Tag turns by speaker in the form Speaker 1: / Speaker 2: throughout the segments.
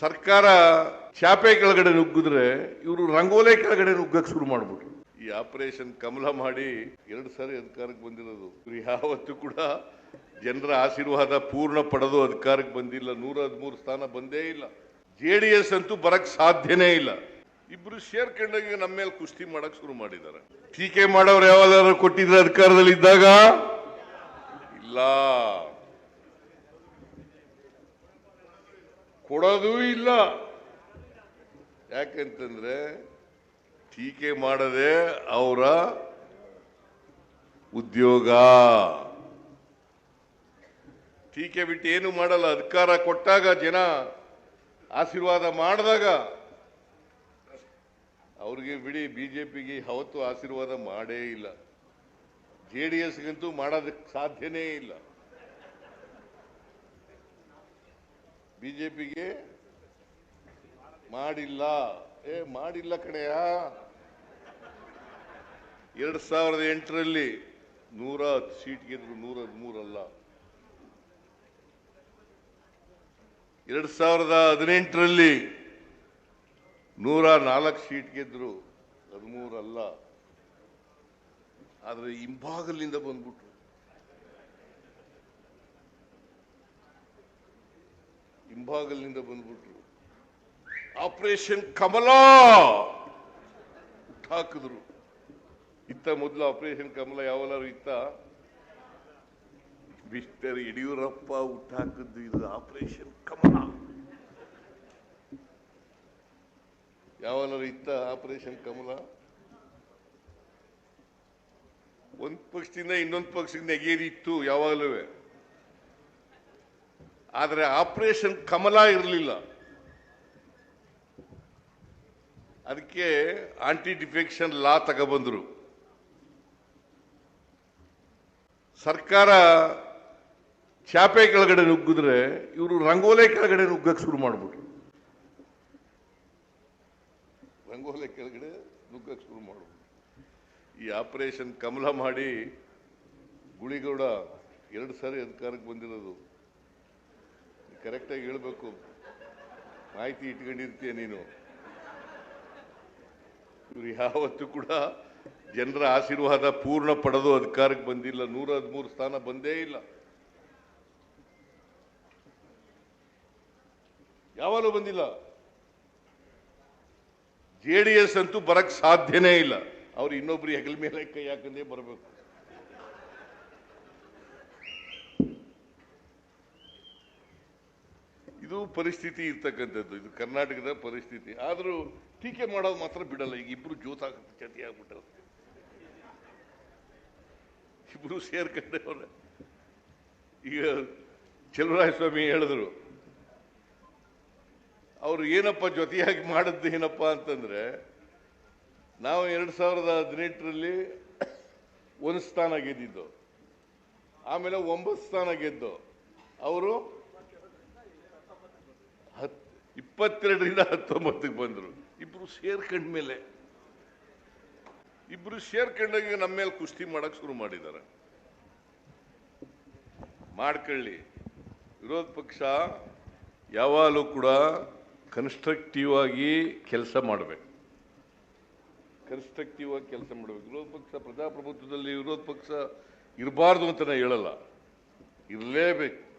Speaker 1: ಸರ್ಕಾರ ಚಾಪೆ ಕೆಳಗಡೆ ನುಗ್ಗಿದ್ರೆ ಇವರು ರಂಗೋಲೆ ಕೆಳಗಡೆ ನುಗ್ಗಕ್ಕೆ ಶುರು ಮಾಡ್ಬಿಟ್ರು. ಈ ಆಪರೇಷನ್ ಕಮಲ ಮಾಡಿ ಎರಡು ಸಾರಿ ಅಧಿಕಾರಕ್ಕೆ ಬಂದಿರೋದು. ಯಾವತ್ತೂ ಕೂಡ ಜನರ ಆಶೀರ್ವಾದ ಪೂರ್ಣ ಪಡೆದು ಅಧಿಕಾರಕ್ಕೆ ಬಂದಿಲ್ಲ. ನೂರ ಹದಿಮೂರು ಸ್ಥಾನ ಬಂದೇ ಇಲ್ಲ. ಜೆ ಡಿ ಎಸ್ ಅಂತೂ ಬರಕ್ ಸಾಧ್ಯನೇ ಇಲ್ಲ. ಇಬ್ರು ಸೇರ್ಕೊಂಡಾಗ ನಮ್ಮ ಮೇಲೆ ಕುಸ್ತಿ ಮಾಡಕ್ ಶುರು ಮಾಡಿದ್ದಾರೆ. ಟೀಕೆ ಮಾಡೋರು ಯಾವ್ದಾದ್ರು ಕೊಟ್ಟಿದ್ರೆ ಅಧಿಕಾರದಲ್ಲಿ ಇದ್ದಾಗ ಇಲ್ಲ. ಕೊಡೋದೂ ಇಲ್ಲ. ಯಾಕಂತಂದ್ರೆ ಟೀಕೆ ಮಾಡದೆ ಅವರ ಉದ್ಯೋಗ. ಟೀಕೆ ಬಿಟ್ಟು ಏನು ಮಾಡಲ್ಲ, ಅಧಿಕಾರ ಕೊಟ್ಟಾಗ ಜನ ಆಶೀರ್ವಾದ ಮಾಡಿದಾಗ ಅವ್ರಿಗೆ ಬಿಡಿ, ಬಿಜೆಪಿಗೆ ಯಾವತ್ತೂ ಆಶೀರ್ವಾದ ಮಾಡೇ ಇಲ್ಲ. ಜೆ ಡಿ ಎಸ್ಗಂತೂ ಮಾಡೋದಕ್ಕೆ ಸಾಧ್ಯನೇ ಇಲ್ಲ. ಬಿಜೆಪಿಗೆ ಮಾಡಿಲ್ಲ. ಏ, ಮಾಡಿಲ್ಲ ಕಡೆಯ ಎರಡ್ ಸಾವಿರದ ಎಂಟರಲ್ಲಿ ನೂರ ಹತ್ತು ಸೀಟ್ ಗೆದ್ರು, ನೂರ ಹದಿಮೂರಲ್ಲ ಎರಡ್ ಸಾವಿರದ ಹದಿನೆಂಟರಲ್ಲಿ ನೂರ ನಾಲ್ಕು ಸೀಟ್ ಗೆದ್ರು ಹದಿಮೂರಲ್ಲ ಆದ್ರೆ ಹಿಂಭಾಗಲಿಂದ ಬಂದ್ಬಿಟ್ರು. ಹಿಂಭಾಗಲಿನಿಂದ ಬಂದ್ಬಿಟ್ರು. ಆಪರೇಷನ್ ಕಮಲ ಹಾಕಿದ್ರು. ಇತ್ತ ಮೊದಲು ಆಪರೇಷನ್ ಕಮಲ ಯಾವಲಾರು ಇತ್ತ? ಮಿಸ್ಟರ್ ಯಡಿಯೂರಪ್ಪ ಹುಟ್ಟಾಕಿದ್ದು ಇದು ಆಪರೇಷನ್ ಕಮಲ. ಯಾವಲ್ಲಾರು ಇತ್ತ ಆಪರೇಷನ್ ಕಮಲ? ಒಂದ್ ಪಕ್ಷದಿಂದ ಇನ್ನೊಂದು ಪಕ್ಷದಿಂದ ನೆಗೆದಿತ್ತು ಯಾವಾಗಲೂ. ಆದ್ರೆ ಆಪರೇಷನ್ ಕಮಲ ಇರಲಿಲ್ಲ. ಅದಕ್ಕೆ ಆಂಟಿ ಡಿಫೆಕ್ಷನ್ ಲಾ ತಗೊಬಂದ್ರು. ಸರ್ಕಾರ ಚಾಪೆ ಕೆಳಗಡೆ ನುಗ್ಗಿದ್ರೆ ಇವರು ರಂಗೋಲೆ ಕೆಳಗಡೆ ನುಗ್ಗಕ್ಕೆ ಶುರು ಮಾಡ್ಬಿಟ್ರು. ರಂಗೋಲೆ ಕೆಳಗಡೆ ನುಗ್ಗಕ್ಕೆ ಶುರು ಮಾಡ್ಬಿಟ್ರು. ಈ ಆಪರೇಷನ್ ಕಮಲ ಮಾಡಿ ಗುಳಿಗೌಡ ಎರಡು ಸಾರಿ ಅಧಿಕಾರಕ್ಕೆ ಬಂದಿರೋದು. ಕರೆಕ್ಟಾಗಿ ಹೇಳ್ಬೇಕು. ಮಾಹಿತಿ ಇಟ್ಕೊಂಡಿರ್ತೀಯ ನೀನು. ಇವ್ರು ಯಾವತ್ತೂ ಕೂಡ ಜನರ ಆಶೀರ್ವಾದ ಪೂರ್ಣ ಪಡೆದು ಅಧಿಕಾರಕ್ಕೆ ಬಂದಿಲ್ಲ. ನೂರ ಹದಿಮೂರು ಸ್ಥಾನ ಬಂದೇ ಇಲ್ಲ. ಯಾವಾಗಲೂ ಬಂದಿಲ್ಲ. ಜೆ ಡಿ ಎಸ್ ಅಂತೂ ಬರಕ್ ಸಾಧ್ಯನೇ ಇಲ್ಲ. ಅವ್ರು ಇನ್ನೊಬ್ರು ಹೆಗಲ ಮೇಲೆ ಕೈ ಹಾಕಂದೇ ಬರಬೇಕು. ಇದು ಪರಿಸ್ಥಿತಿ ಇರ್ತಕ್ಕಂಥದ್ದು. ಇದು ಕರ್ನಾಟಕದ ಪರಿಸ್ಥಿತಿ. ಆದರೂ ಟೀಕೆ ಮಾಡೋದು ಮಾತ್ರ ಬಿಡಲ್ಲ. ಈಗ ಇಬ್ರು ಜೋತ್ ಜಾತಿ ಆಗ್ಬಿಟ್ಟವ್ರು. ಇಬ್ರು ಸೇರ್ಕೊಂಡವ್ರೆ. ಈಗ ಚಲುವರಾಯ ಸ್ವಾಮಿ ಹೇಳಿದ್ರು, ಅವರು ಏನಪ್ಪ ಜೊತೆಯಾಗಿ ಮಾಡಿದ್ದು ಏನಪ್ಪ ಅಂತಂದ್ರೆ, ನಾವು ಎರಡು ಸಾವಿರದ ಹದಿನೆಂಟರಲ್ಲಿ ಒಂದು ಸ್ಥಾನ ಗೆದ್ದಿದ್ದು. ಆಮೇಲೆ ಒಂಬತ್ತು ಸ್ಥಾನ ಗೆದ್ದು. ಅವರು ಇಪ್ಪತ್ತೆರಡರಿಂದ ಹತ್ತೊಂಬತ್ತಕ್ಕೆ ಬಂದರು. ಇಬ್ರು ಸೇರ್ಕೊಂಡ ಮೇಲೆ. ಇಬ್ರು ಸೇರ್ಕೊಂಡಾಗ ನಮ್ಮ ಮೇಲೆ ಕುಸ್ತಿ ಮಾಡಕ್ಕೆ ಶುರು ಮಾಡಿದ್ದಾರೆ. ಮಾಡ್ಕೊಳ್ಳಿ. ವಿರೋಧ ಪಕ್ಷ ಯಾವಾಗಲೂ ಕೂಡ ಕನ್ಸ್ಟ್ರಕ್ಟಿವ್ ಆಗಿ ಕೆಲಸ ಮಾಡಬೇಕು. ಕನ್ಸ್ಟ್ರಕ್ಟಿವ್ ಆಗಿ ಕೆಲಸ ಮಾಡಬೇಕು. ವಿರೋಧ ಪಕ್ಷ ಪ್ರಜಾಪ್ರಭುತ್ವದಲ್ಲಿ ವಿರೋಧ ಪಕ್ಷ ಇರಬಾರ್ದು ಅಂತ ನಾನು ಹೇಳಲ್ಲ. ಇರಲೇಬೇಕು.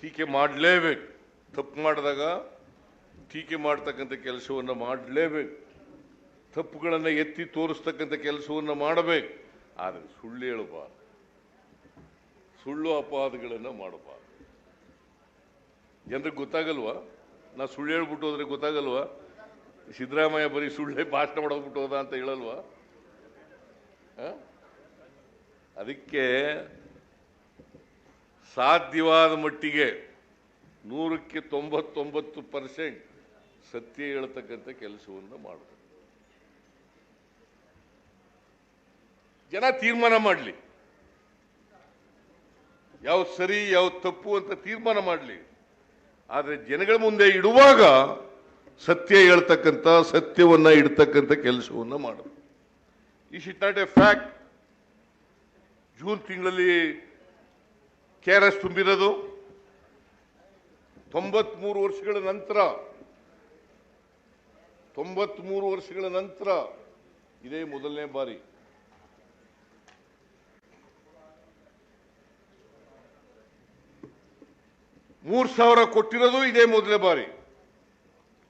Speaker 1: ಟೀಕೆ ಮಾಡಲೇಬೇಕು. ತಪ್ಪು ಮಾಡಿದಾಗ ಟೀಕೆ ಮಾಡ್ತಕ್ಕಂಥ ಕೆಲಸವನ್ನು ಮಾಡಲೇಬೇಕು. ತಪ್ಪುಗಳನ್ನು ಎತ್ತಿ ತೋರಿಸ್ತಕ್ಕಂಥ ಕೆಲಸವನ್ನು ಮಾಡಬೇಕು. ಆದರೆ ಸುಳ್ಳು ಹೇಳಬಾರ್ದು. ಸುಳ್ಳು ಅಪವಾದಗಳನ್ನು ಮಾಡಬಾರ್ದು. ಜನರಿಗೆ ಗೊತ್ತಾಗಲ್ವಾ? ನಾ ಸುಳ್ಳು ಹೇಳ್ಬಿಟ್ಟು ಹೋದ್ರೆ ಗೊತ್ತಾಗಲ್ವಾ? ಸಿದ್ದರಾಮಯ್ಯ ಬರೀ ಸುಳ್ಳೇ ಭಾಷಣ ಮಾಡೋಗ್ಬಿಟ್ಟು ಹೋದ ಅಂತ ಹೇಳಲ್ವಾ? ಅದಕ್ಕೆ ಸಾಧ್ಯವಾದ ಮಟ್ಟಿಗೆ ನೂರಕ್ಕೆ ತೊಂಬತ್ತೊಂಬತ್ತು ಪರ್ಸೆಂಟ್ ಸತ್ಯ ಹೇಳ್ತಕ್ಕಂಥ ಕೆಲಸವನ್ನು ಮಾಡಬೇಕು ಜನ ತೀರ್ಮಾನ ಮಾಡಲಿ. ಯಾವ ಸರಿ ಯಾವ ತಪ್ಪು ಅಂತ ತೀರ್ಮಾನ ಮಾಡಲಿ. ಆದರೆ ಜನಗಳ ಮುಂದೆ ಇಡುವಾಗ ಸತ್ಯ ಹೇಳ್ತಕ್ಕಂಥ, ಸತ್ಯವನ್ನ ಇಡ್ತಕ್ಕಂಥ ಕೆಲಸವನ್ನ ಮಾಡಬೇಕು ಈ ಶಿಟ್ ನಾಟ್ ಎ ಫ್ಯಾಕ್ಟ್ ಜೂನ್ ತಿಂಗಳಲ್ಲಿ ಕೆ ಆರ್ ಎಸ್ ತುಂಬಿರೋದು. ತೊಂಬತ್ಮೂರು ವರ್ಷಗಳ ನಂತರ, ತೊಂಬತ್ಮೂರು ವರ್ಷಗಳ ನಂತರ ಇದೇ ಮೊದಲನೇ ಬಾರಿ ಮೂರ್ ಸಾವಿರ ಕೊಟ್ಟಿರೋದು ಇದೇ ಮೊದಲನೇ ಬಾರಿ.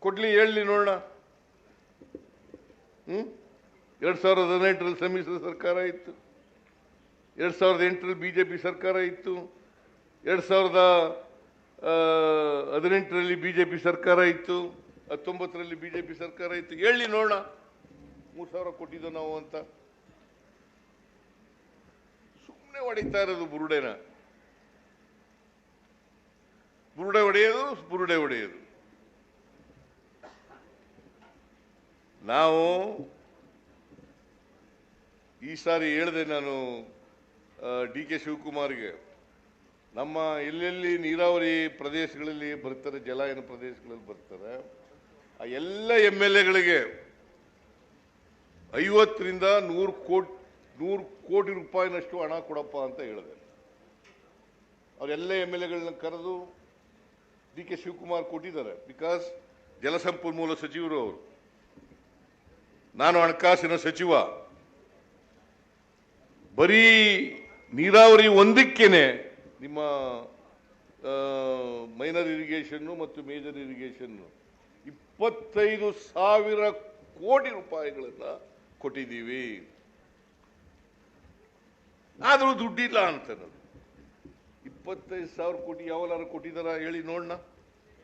Speaker 1: ಕೊಡ್ಲಿ ಹೇಳಲಿ ನೋಡೋಣ. ಹ್ಮ್? ಎರಡು ಸಾವಿರದ ಹದಿನೆಂಟರಲ್ಲಿ ಸಮ್ಮಿಶ್ರ ಸರ್ಕಾರ ಇತ್ತು. ಎರಡು ಸಾವಿರದ ಎಂಟರಲ್ಲಿ ಬಿಜೆಪಿ ಸರ್ಕಾರ ಇತ್ತು. ಎರಡ್ ಸಾವಿರದ ಹದಿನೆಂಟರಲ್ಲಿ ಬಿಜೆಪಿ ಸರ್ಕಾರ ಇತ್ತು, ಹತ್ತೊಂಬತ್ತರಲ್ಲಿ ಬಿಜೆಪಿ ಸರ್ಕಾರ ಇತ್ತು. ಹೇಳಿ ನೋಡೋಣ. ಮೂರು ಸಾವಿರ ಕೊಟ್ಟಿದ್ದು ನಾವು ಅಂತ. ಸುಮ್ಮನೆ ಹೊಡಿತಾ ಇರೋದು ಬುರುಡೆನ. ಬುರುಡೆ ಹೊಡೆಯೋದು ಬುರುಡೆ ಹೊಡೆಯೋದು. ನಾವು ಈ ಸಾರಿ ಹೇಳಿದೆ ನಾನು ಡಿ ಕೆ ಶಿವಕುಮಾರ್ಗೆ. ನಮ್ಮ ಎಲ್ಲೆಲ್ಲಿ ನೀರಾವರಿ ಪ್ರದೇಶಗಳಲ್ಲಿ ಬರ್ತಾರೆ, ಜಲಾಯನ ಪ್ರದೇಶಗಳಲ್ಲಿ ಬರ್ತಾರೆ, ಆ ಎಲ್ಲ ಎಂ ಎಲ್ ಎಗಳಿಗೆ ಐವತ್ತರಿಂದ ನೂರು ಕೋಟಿ ನೂರು ಕೋಟಿ ರೂಪಾಯಿನಷ್ಟು ಹಣ ಕೊಡಪ್ಪ ಅಂತ ಹೇಳಿದೆ. ಅವರೆಲ್ಲ ಎಂ ಎಲ್ ಎಗಳನ್ನ ಕರೆದು ಡಿ ಕೆ ಶಿವಕುಮಾರ್ ಕೊಟ್ಟಿದ್ದಾರೆ. ಬಿಕಾಸ್ ಜಲಸಂಪನ್ಮೂಲ ಸಚಿವರು ಅವರು. ನಾನು ಹಣಕಾಸಿನ ಸಚಿವ. ಬರೀ ನೀರಾವರಿ ಒಂದಕ್ಕೇನೆ ನಿಮ್ಮ ಮೈನರ್ ಇರಿಗೇಷನ್ನು ಮತ್ತು ಮೇಜರ್ ಇರಿಗೇಷನ್ನು ಇಪ್ಪತ್ತೈದು ಸಾವಿರ ಕೋಟಿ ರೂಪಾಯಿಗಳನ್ನು ಕೊಟ್ಟಿದ್ದೀವಿ. ಆದರೂ ದುಡ್ಡಿಲ್ಲ ಅಂತ ಇಪ್ಪತ್ತೈದು ಸಾವಿರ ಕೋಟಿ ಯಾವಲಾರು ಕೊಟ್ಟಿದ್ದಾರ ಹೇಳಿ ನೋಡೋಣ.